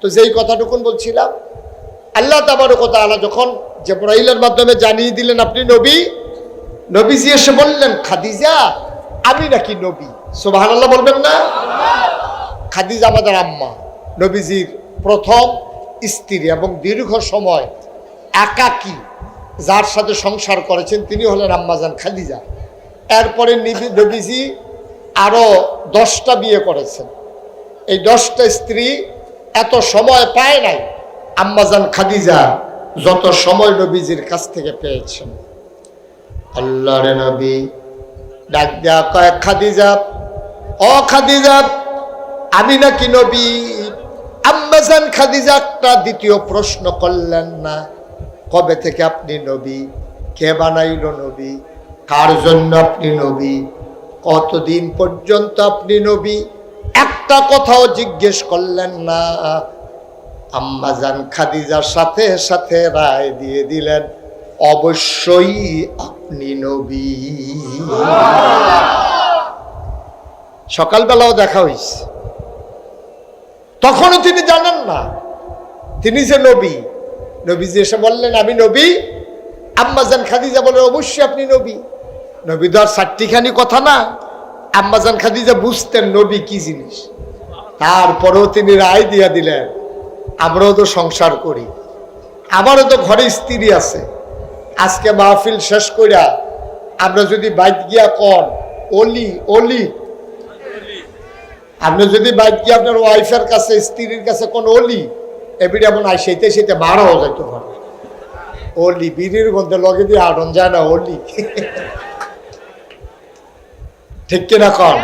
তো যেই কথাটুকুন বলছিলাম, আল্লাহ তাবার কথা আলা যখন জেব্রাইলের মাধ্যমে জানিয়ে দিলেন, আপনি নবী? নবীজি এসে বললেন, খাদিজা, আমি নাকি নবী। সোবাহ আল্লাহ বলবেন না? খাদিজা আমাদের আম্মা, নবীজির প্রথম স্ত্রী এবং দীর্ঘ সময় একাকী, যার সাথে সংসার করেছেন, তিনি হলেন আম্মাজান খাদিজা। এরপরে নিবি- নবীজি আরও দশটা বিয়ে করেছেন। এই দশটা স্ত্রী এত সময় পায় নাই। আম্মাজান খাদিজা যত সময় নবীজির কাছ থেকে পেয়েছেন। আল্লাহর নবী ডাক দেয়া কয়েক খাদিজা অ খাদিজা, আমি নাকি নবী? আম্মাজান খাদিজা একটা দ্বিতীয় প্রশ্ন করলেন না, কবে থেকে আপনি নবী? কে বানাইল নবী? কার জন্য আপনি নবী? কতদিন পর্যন্ত আপনি নবী? একটা কথাও জিজ্ঞেস করলেন না। আম্মাজান খাদিজার সাথে সাথে রায় দিয়ে দিলেন, অবশ্যই আপনি নবী। সকালবেলাও দেখা হয়েছে তখনও তিনি জানেন না, তিনি যে নবী। নবী যে এসে বললেন, আমি নবী। আম্মাজান খাদিজা বলেন অবশ্যই আপনি নবী। নবী তো আর চারটিখানি কথা না, আম্মাজান খাদিজা বুঝতেন নবী কি জিনিস। তারপরেও তিনি রায় দিয়া দিলেন, আমরাও তো সংসার করি। আমারও তো ঘরে স্ত্রী আছে। আজকে মাহফিল শেষ করিয়া আমরা যদি বাইক গিয়া কন, অলি অলি। আপনি যদি বাইক গিয়ে আপনার ওয়াইফের কাছে, স্ত্রীর কাছে কোন অলি এবিডি এমন আই সেইতে সেইতে মারাও যাইতে পারে অলি, বিড়ির মধ্যে লগে দিয়ে আটন যায় না, অলি। ঠিক কিনা কন?